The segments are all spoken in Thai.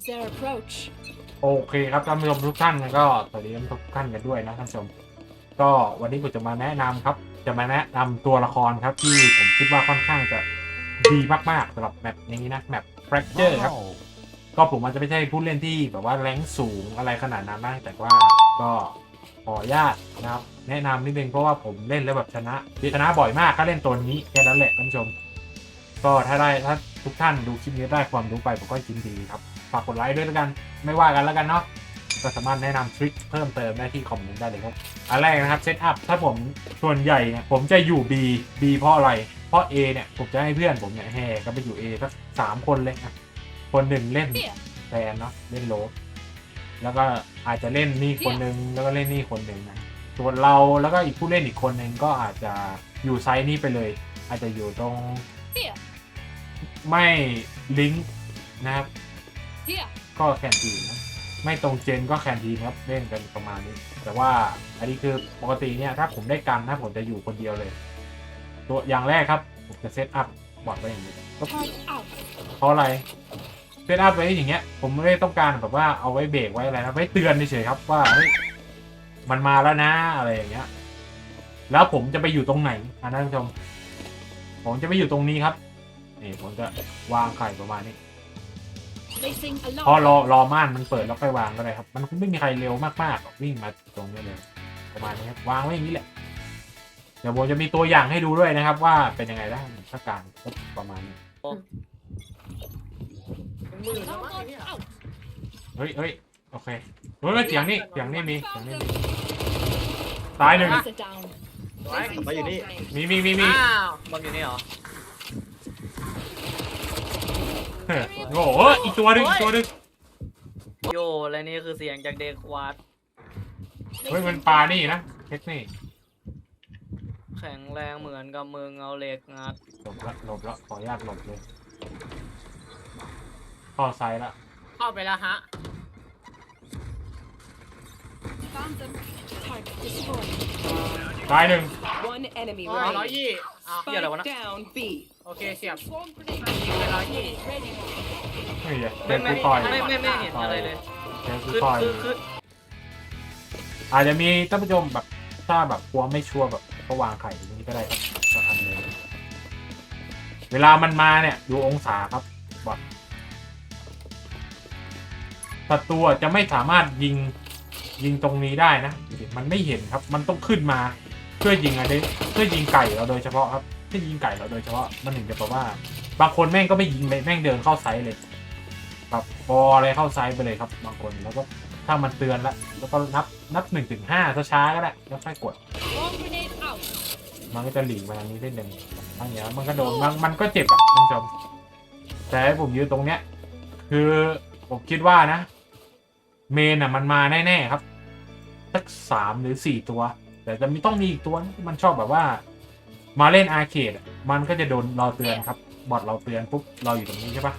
It's their approach. โอเคครับท่านผู้ชมทุกท่านก็สวัสดีทุกท่านกันด้วยนะท่านผู้ชม ก็วันนี้ผมจะมาแนะนำครับ จะมาแนะนำตัวละครครับที่ผมคิดว่าค่อนข้างจะดีมากๆสำหรับแมปอย่างนี้นะแมป Fracture ครับ ก็ผมมันจะไม่ใช่ผู้เล่นที่แบบว่าแรงสูงอะไรขนาดนั้นนะแต่ว่าก็ขออนุญาตนะครับ แนะนำนิดนึงเพราะว่าผมเล่นแล้วแบบชนะชนะบ่อยมากก็เล่นตัวนี้แค่นั้นแหละท่านผู้ชม ก็ถ้าได้ถ้าทุกท่านดูคลิปนี้ได้ความรู้ไปผมก็ยินดีครับ ฝากกดไลค์ด้วยแล้วกัน ไม่ว่ากันแล้วกันเนาะก็สามารถแนะนำทริคเพิ่มเติมได้ที่คอมเมนต์ได้เลยครับอันแรกนะครับเซตอัพถ้าผมส่วนใหญ่เนี่ยผมจะอยู่ B B เพราะอะไรเพราะ A เนี่ยผมจะให้เพื่อนผมเนี่ยแห่ก็ไปอยู่ A สักสามคนเลยนะคนหนึ่งเล่น Here. แฟนเนาะเล่นโลบแล้วก็อาจจะเล่นนี่คนหนึ่งแล้วก็เล่นนี่คนหนึ่งนะส่วนเราแล้วก็อีกผู้เล่นอีกคนหนึ่งก็อาจจะอยู่ไซส์นี้ไปเลย อาจจะอยู่ตรง Here. ไม่ลิงก์นะครับ Here. ก็แคนทีนนะไม่ตรงเจนก็แคนทีนครับเล่นกันประมาณนี้ แต่ว่าอันนี้คือปกติเนี่ยถ้าผมได้กันถ้าผมจะอยู่คนเดียวเลย ตัวอย่างแรกครับ ผมจะเซตอัพบอร์ดไว้อย่างนี้ Turn out. เพราะอะไรเซตอัพไว้อย่างเงี้ย ผมไม่ได้ต้องการแบบว่าเอาไว้เบรกไว้อะไรนะไว้เตือนเฉยๆครับว่าเฮ้ยมันมาแล้วนะอะไรอย่างเงี้ย แล้วผมจะไปอยู่ตรงไหนอะท่านผู้ชม ผมจะไปอยู่ตรงนี้ครับนี่ผมจะวางไข่ประมาณนี้ Placing พอ alarm. รอรอม่านมันเปิดแล้วค่อยวางก็ได้ครับ มันไม่มีใครเร็วมากๆหรอกวิ่งมาตรงนี้เลย ประมาณนี้ครับวางไว้อย่างนี้แหละ เดี๋ยวผมจะมีตัวอย่างให้ดูด้วยนะครับ ว่าเป็นยังไงได้ถ้าการก็ประมาณนี้หมื่นแล้วมั้งไอ้ Target เนี่ย out. เฮ้ยเฮ้ยโอเคเฮ้ยเสียงนี่เสียงนี่มีเสียงนี่มีตายหนึ่ง Sit down. ไว้ Placing มาอยู่นี่ swarm grenade. มีมีมีมีอ้าวบอมอยู่นี่เหรอเฮ้ย โอ้โหอีกตัวหนึงอีกตัวหนึงโยและนี่คือเสียงจากเด็กวัดเฮ้ยมันปลานี่นะเทคนิคแข็งแรงเหมือนกับมึงเอาเหล็กงัดหลบละหลบละขออนุญาตหลบเลยเข้อไซด์ละเข้าไปแล้วฮะ Found them. Target destroyed. ตายหนึ่ง One enemy ร้อยร้อย remaining. ยี่อ้าวเหี้ยอะไรวะ Spike นะ down B. โอเคเสียบ Swarm grenade. ยิงไปร้อยยี่ Ready. เฮ้ยไม่เด็กไม่กูต่อยไม่ไม่ไม่เห็นอะไรเลยเด็กกูคือต่อยคือคืออาจจะมีท่านผู้ชมแบบถ้าแบบกลัวไม่ชัวร์แบบก็วางไข่ตรงนี้ก็ได้ครับก็ทำเลยเวลามันมาเนี่ย ดูองศาครับบอดศัตรูอะจะไม่สามารถยิงยิงตรงนี้ได้นะ มันไม่เห็นครับ มันต้องขึ้นมา เพื่อยิงอะไรเพื่อยิงไก่เราโดยเฉพาะครับ เพื่ยิงไก่เราโดยเฉพาะมันถึงจะแบบว่า บางคนแม่งก็ไม่ยิงเลยแม่งเดินเข้าไซส์เลยแบบบออะไรเข้าไซส์ไปเลยครับ บางคนแล้วก็ถ้ามันเตือนแล้วแล้วก็นับนับหนึ่งถึงห้าช้าก็ได้แล้วค่อยกด มันก็จะหลีกมาทางนี้ได้หนึ่งทางเนี้ยมันก็โดนมันมันก็เจ็บอะท่านผู้ชมแต่ให้ผมยืนตรงเนี้ย คือผมคิดว่านะ เมนอะมันมาแน่ๆครับสักสามหรือสี่ตัว แต่จะมีต้องมีอีกตัวนะที่มันชอบแบบว่า มาเล่นอาร์เคดอะมันก็จะโดนเราเตือนครับ บอดเราเตือนปุ๊บเราอยู่ตรงนี้ใช่ปะ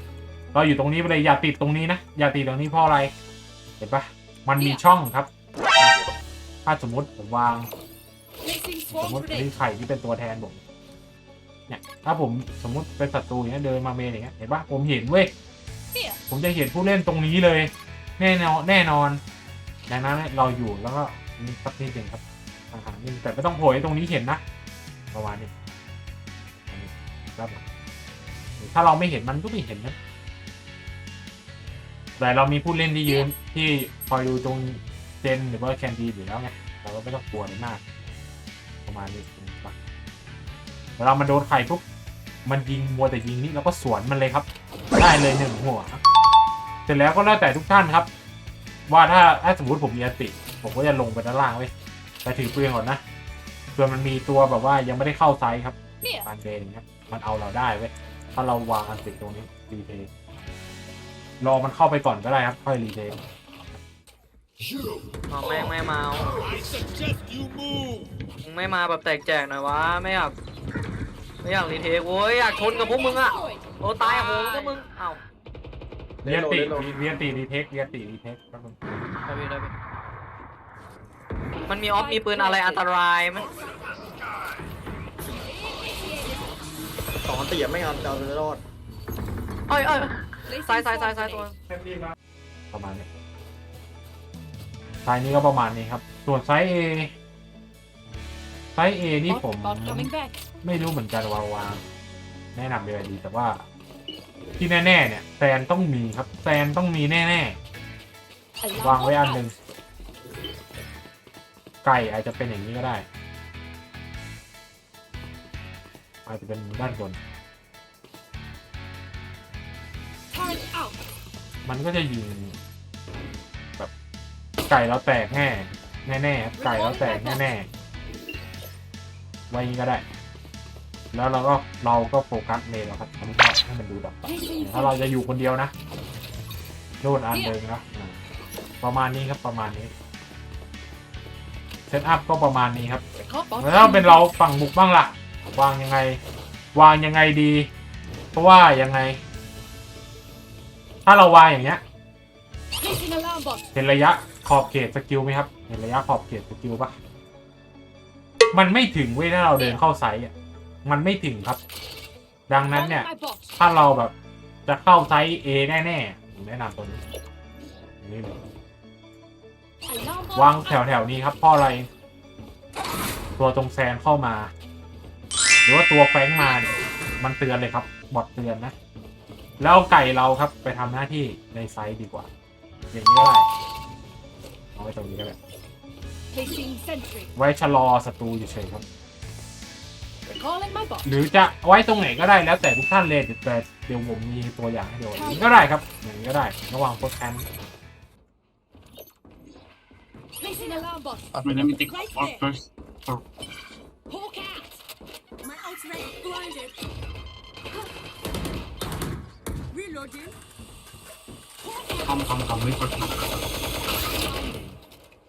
เราอยู่ตรงนี้ไปเลยอย่าติดตรงนี้นะอย่าติดตรงนี้เพราะอะไรเห็นปะมันมีช่องครับ ถ้าสมมติผมวาง Placing สม swarm มติ grenade. นี่ไข่ที่เป็นตัวแทนผมเนี่ยถ้าผมสมมติเป็นศัตรูอย่างเงี้ยเดินมาเมนอย่างเงี้ยเห็นปะผมเห็นเว้ย Here. ผมจะเห็นผู้เล่นตรงนี้เลย แน่นอนแน่นอนดังนั้นเราอยู่แล้วก็นี่สักนิดหนึ่งครับห่างๆนิดนึงแต่ไม่ต้องโผล่ให้ตรงนี้เห็นนะ ประมาณนี้อันนี้ครับถ้าเราไม่เห็นมันก็ไม่เห็นนะ แต่เรามีผู้เล่นที่ยืนที่คอยดูตรงเจนหรือว่าแคนดีอยู่แล้วไง เราก็ไม่ต้องกลัวอะไรมาก ประมาณนี้ครับเวลามันโดนไข่ปุ๊บมันยิงมัวแต่ยิงนี่แล้วก็สวนมันเลยครับ ได้เลยหนึ่งหัว เสร็จแล้วก็แล้วแต่ทุกท่านครับ ว่าถ้าถ้าสมมติผมมีอติ ผมก็จะลงไปด้านล่างไว้ยแต่ถือปืนก่อนนะ เพื่อมันมีตัวแบบว่ายังไม่ได้เข้าไซส์ครับ Here. ปานเดนอย่างเงี้ยมันเอาเราได้เว้ยถ้าเราวางอันติตรงนี้รีเทย์รอมันเข้าไปก่อนก็ได้ครับ ค่อยรีเทย์อ๋อแม่งไม่มามึงไม่มาแบบแตกแจกหน่อยวะไม่อยากไม่อยากรีเทคโว้ยอยากชนกับพวกมึงอะ Destroyed. โอ้ตายโหงก็มึงเอ้าเรียนติเรียนติรีเทคเรียนติรีเทคครับผมได้พี่ได้พี่ มันมีออฟมีปืนอะไรอันตรายไหมสองเตียไม่เอาจะเอาจะรอดเอ้ยเอ้ย Placing ซ้ายซ้ายซ้าย swarm ซ้ายตัว grenade. ประมาณนี้ไซส์นี้ก็ประมาณนี้ครับ ส่วนไซส์ A ไซส์ A นี่ Bot, ผม bot coming back. ไม่รู้เหมือนกันว่าวางแนะนำยังไงดีแต่ว่า ที่แน่ ๆ เนี่ยแซนต้องมีครับแซนต้องมีแน่ ๆ วาง Alarm ไว้อัน bot หนึ่ง out. ไก่อาจจะเป็นอย่างนี้ก็ได้ อาจจะเป็นด้านบน มันก็จะยิงแบบไก่เราแตกแน่แน่ๆไก่เราแตกแน่ๆไว้อย่างนี้ก็ได้ แล้วเราก็เราก็โฟกัสเมนเราครับอันนี้ก็ให้มันดูแบบไปถ้าเราจะอยู่คนเดียวนะโดนอันเดิมนะประมาณนี้ครับประมาณนี้ เซตอัพก็ประมาณนี้ครับ Recall bot แล้วถ้า coming เป็นเราฝั่งบุกบ้างล่ะ วางยังไง วางยังไงดี เพราะว่ายังไง ถ้าเราวางอย่างเงี้ย back. Placing alarm bot. เห็นระยะขอบเขตสกิลไหมครับ เห็นระยะขอบเขตสกิลปะมันไม่ถึงเว้ยถ้าเราเดินเข้าไซส์อะ มันไม่ถึงครับ ดังนั้นเนี่ย Calling my bot. ถ้าเราแบบจะเข้าไซส์ A แน่ๆผมแนะนำตัวนี้นี่เลย Alarm bot วางแถวแถวๆนี้ครับเพราะอะไร ตัวตรงแซนเข้ามา หรือว่าตัวแฟงมาเนี่ยมันเตือนเลยครับ บอดเตือนนะ แล้วเอาไก่เราครับ ไปทำหน้าที่ในไซส์ดีกว่า อย่างนี้ก็ได้เอาไว้ตรงนี้ก็ได้ไว้ชะลอศัตรูอยู่เฉยครับหรือจะไว้ตรงไหนก็ได้แล้วแต่ทุกท่านเลยแต่เดี๋ยวผมมีตัวอย่างให้ดูอย่างนี้ก็ได้ครับอย่างนี้ก็ได้ระหว่างโพสแคน Placing alarm bot. I mean, let me take Right one there. first. So, Hawk out. My ultimate blinded. Reloading. come, come, come, wait for me.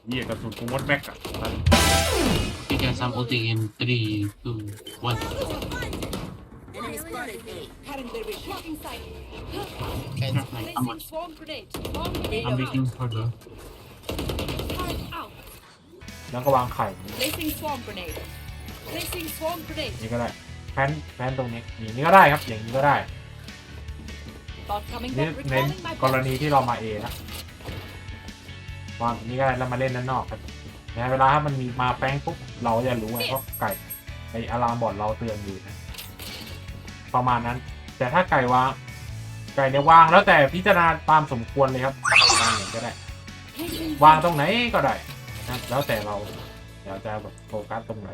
เยี่ยกระสุนกูมดแม็กอะ Okay, guys, I'm ulting in three, two, one. Enemy spotted A. Cutting their vision. Blocking sight. I'm Placing on. swarm grenade. Swarm grenade I'm out. waiting for the. Turret out. แล้วก็วางไข่ Placing swarm grenade. Placing swarm grenade. นี่ก็ได้แพนแพนตรงนี้อย่างนี้ก็ได้ครับ อย่างนี้ก็ได้ Bot coming นี่ back. เน้น Recalling my กร bot. ณีที่เรามาเอนะวางอย่างนี้ก็ได้แล้วมาเล่นด้านนอกครับในเวลาถ้ามันมีมาแป้งปุ๊บเราจะรู้ไงเพราะไก่ไออะลามบอร์ดเราเตือนอยู่นะประมาณนั้น แต่ถ้าไก่วาง ไก่เนี่ยวางแล้วแต่พิจารณาตามสมควรเลยครับวางอย่างนี้ก็ได้ Placing วางตรงไหนก็ได้ นะแล้วแต่เราเดี๋ยวจะแบบโฟกัสตรงไหน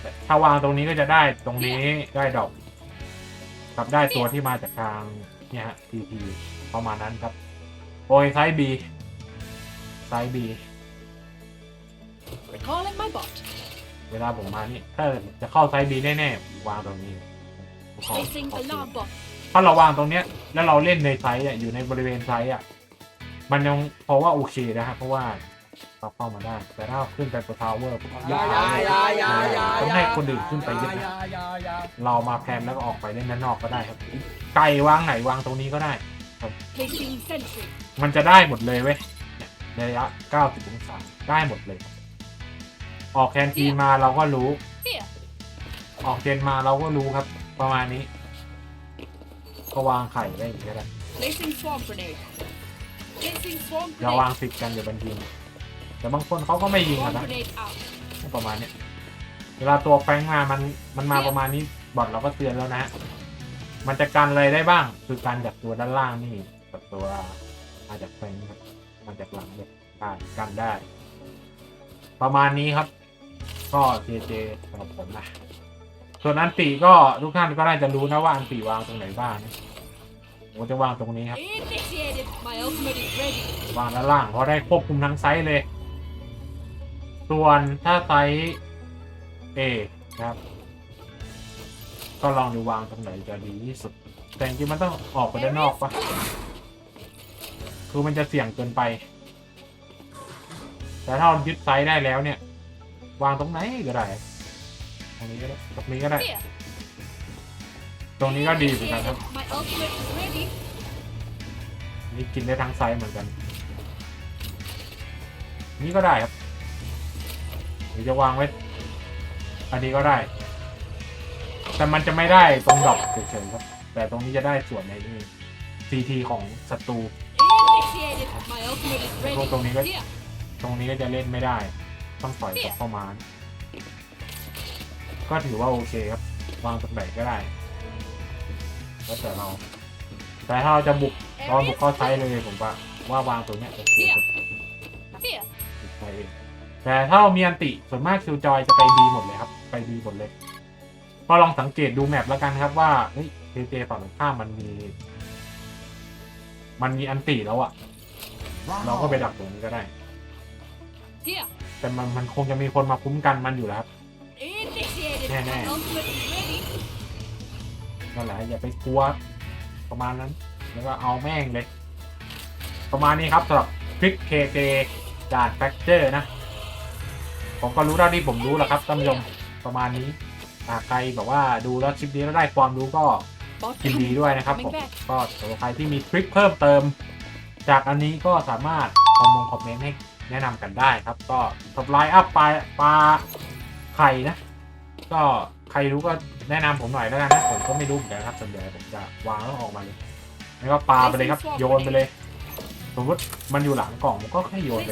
แต่ถ้าวางตรงนี้ก็จะได้ตรงนี้ได้ดอกกับได้ตัวที่มาจากทางเนี่ยฮะ TP ประมาณนั้นครับ โอ้ยไซส์ B ไซส์ B Recalling my bot. เวลาผมมานี่ ถ้าจะเข้าไซส์ B แน่ๆวางตรงนี้ขอ Placing ขอ alarm bot. ถ้าเราวางตรงเนี้ย แล้วเราเล่นในไซส์อะอยู่ในบริเวณไซส์อะ มันยังเพราะว่าโอเคนะฮะเพราะว่า เราเข้ามาได้ แต่ถ้าขึ้นไปบนทาวเวอร์ปุ๊บอย่าอย่าอย่าอย่าอย่าต้องให้คนอื่นขึ้นไปยึดอนะย่าอย่าอย่าเรามาแพนแล้วก็ออกไปเล่นด้านนอกก็ได้ครับ ไก่วางไหนวางตรงนี้ก็ได้ Placing sentry. มันจะได้หมดเลยเว้ยเนี่ยในระยะ 90 องศาได้หมดเลย ออกแคนทีนมาเราก็รู้ Here. ออกเจนมาเราก็รู้ครับ ประมาณนี้ ก็วางไข่ได้อย่างนี้ก็ได้ Placing swarm grenade. Placing swarm อย่าวาง grenade. ติดกันอย่าบันยิง แต่บางคนเขาก็ไม่ยิง Swarm อะนะ grenade out. ประมาณเนี้ยเวลาตัวแฟงมามันมันมาประมาณนี้บอทเราก็เตือนแล้วนะฮะมันจะกันอะไรได้บ้าง คือการจากตัวด้านล่างนี่กับตัวมาจากแฟงครับมาจากหลังเนี่ยการกันได้ ประมาณนี้ครับ ก็เจเจสำหรับผมนะส่วนอันติก็ทุกท่านก็น่าจะรู้นะว่าอันติวางตรงไหนบ้างนะผมจะวางตรงนี้ครับ Initiated. My ultimate is ready. วางด้านล่างเพราะได้ควบคุมทั้งไซส์เลย ส่วนถ้าไซส์ A นะครับ ก็ลองดูวางตรงไหนจะดีที่สุด แต่จริงมันต้องออกไปด้านนอกปะคือมันจะเสี่ยงเกินไป แต่ถ้าเรายึดไซส์ได้แล้วเนี่ย วางตรงไหนก็ได้ ตรงนี้ก็ได้ ตรงนี้ก็ได้ ตรงนี้ก็ดีเหมือนกันครับ นี่กินได้ทั้งไซส์เหมือนกัน นี่ก็ได้ครับ หรือจะวางไว้ อันนี้ก็ได้ แต่มันจะไม่ได้ตรงดอกเฉยๆครับ แต่ตรงนี้จะได้ส่วนในนี่ CT ของศัตรู Initiated. My ultimate is พวก ready. ตรงนี้ก็ Here. ตรงนี้ก็จะเล่นไม่ได้ ต้องปล่อยกลับเข้ามา ก็ถือว่าโอเคครับ วางตรงไหนก็ได้แล้วแต่เรา แต่ถ้าเราจะบุกตอนบุกเข้าไซส์เลยผมว่าว่าวางตรงเนี้ยโอเคสุด Here. ไปเอง แต่ถ้าเรามีอันติส่วนมากคิวจอยจะไปดีหมดเลยครับ ไปดีหมดเลย ก็ลองสังเกตดูแมปแล้วกันครับว่าเฮ้ยเจเจฝั่งตรงข้ามมันมี มันมีอันติแล้วอะเราก็ไปดักตรงนี้ก็ได้ Here. แต่มันมันคงจะมีคนมาคุ้มกันมันอยู่แล้วครับ Initiated. Nè, nè. My ultimate is ready. นั่นแหละอย่าไปกลัวประมาณนั้น แล้วก็เอาแม่งเลย ประมาณนี้ครับสำหรับคลิกเคเด่านแฟกเจอร์นะ ผมก็รู้เท่าที่ผมรู้แหละครับท่านผู้ชมประมาณนี้อ่าใครแบบว่าดูแล้วคลิปนี้แล้วได้ความรู้ก็ Bot ยินดีด้วยนะครับผม coming back. ก็สำหรับใครที่มีทริคเพิ่มเติม จากอันนี้ก็สามารถคอมมงคอมเมนต์ให้แนะนำกันได้ครับ ก็สไลด์อัพปลาปลาไข่นะ ก็ใครรู้ก็แนะนำผมหน่อยแล้วกันนะผมก็ไม่รู้เหมือนกันครับส่วนใหญ่ผมจะวางแล้วออกมาเลยแล้วก็ปาไปเลยครับ โยนไปเลย สมมติมันอยู่หลังกล่องผมก็แค่โยนไป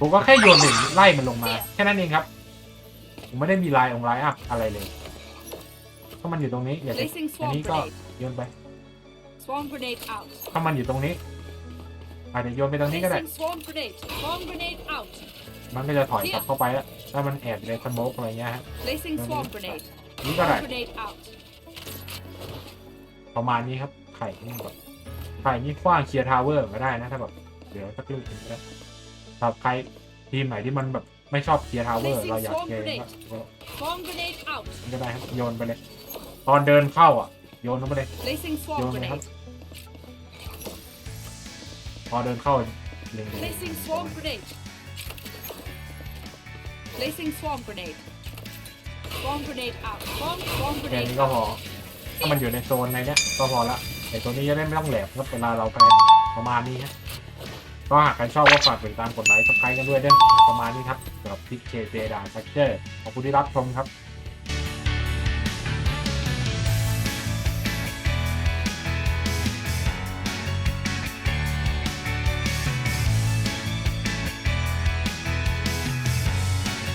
ผมก็แค่โยนหนึ่งไล่มันลงมา แค่นั้นเองครับ ผมไม่ได้มีลายองไลน์อัพอะไรเลยถ้ามันอยู่ตรงนี้อย่าไป Placing อัน swarm นี้ก็ grenade. โยนไป Swarm grenade out. ถ้ามันอยู่ตรงนี้อาจจะโยนไปตรงนี้ก็ได้ Placing swarm grenade. Swarm grenade out. มันก็จะถอยกลับเข้าไปแล้วถ้ามันแอบอยู่ในสโมกอะไรเงี้ยฮะ Placing swarm grenade. นี่ก็ได้ Swarm grenade out. ประมาณนี้ครับ ไข่นี่แบบไข่นี่กว้างเคลียร์ทาวเวอร์ก็ได้นะถ้าแบบเดี๋ยวสักลูกหนึงก็ได้ สำหรับใครทีมไหนที่มันแบบไม่ชอบเคลียร์ทาวเวอร์เราอยากเคลียร์ก็ก็ Swarm grenade out. ก็ได้ครับโยนไปเลย ตอนเดินเข้าอะโยนลงไปเลย Placing โย swarm นเลยครับ grenade. พอเดินเข้าเล็งเลย Placing swarm grenade. Placing swarm grenade. Swarm grenade out. Swarm swarm แค่ grenade นี้ก็พอ out. ถ้ามันอยู่ในโซนในเนี้ยก็พอละไอตัวนี้จะได้ไม่ต้องแหลมครับเวลาเราแพนประมาณนี้ฮะ ก็หากใครชอบก็ฝากติดตามกดไลค์กดไลค์กันด้วยเด้อประมาณนี้ครับสำหรับพิกเคเจดาแฟกเจอร์ขอบคุณที่รับชมครับ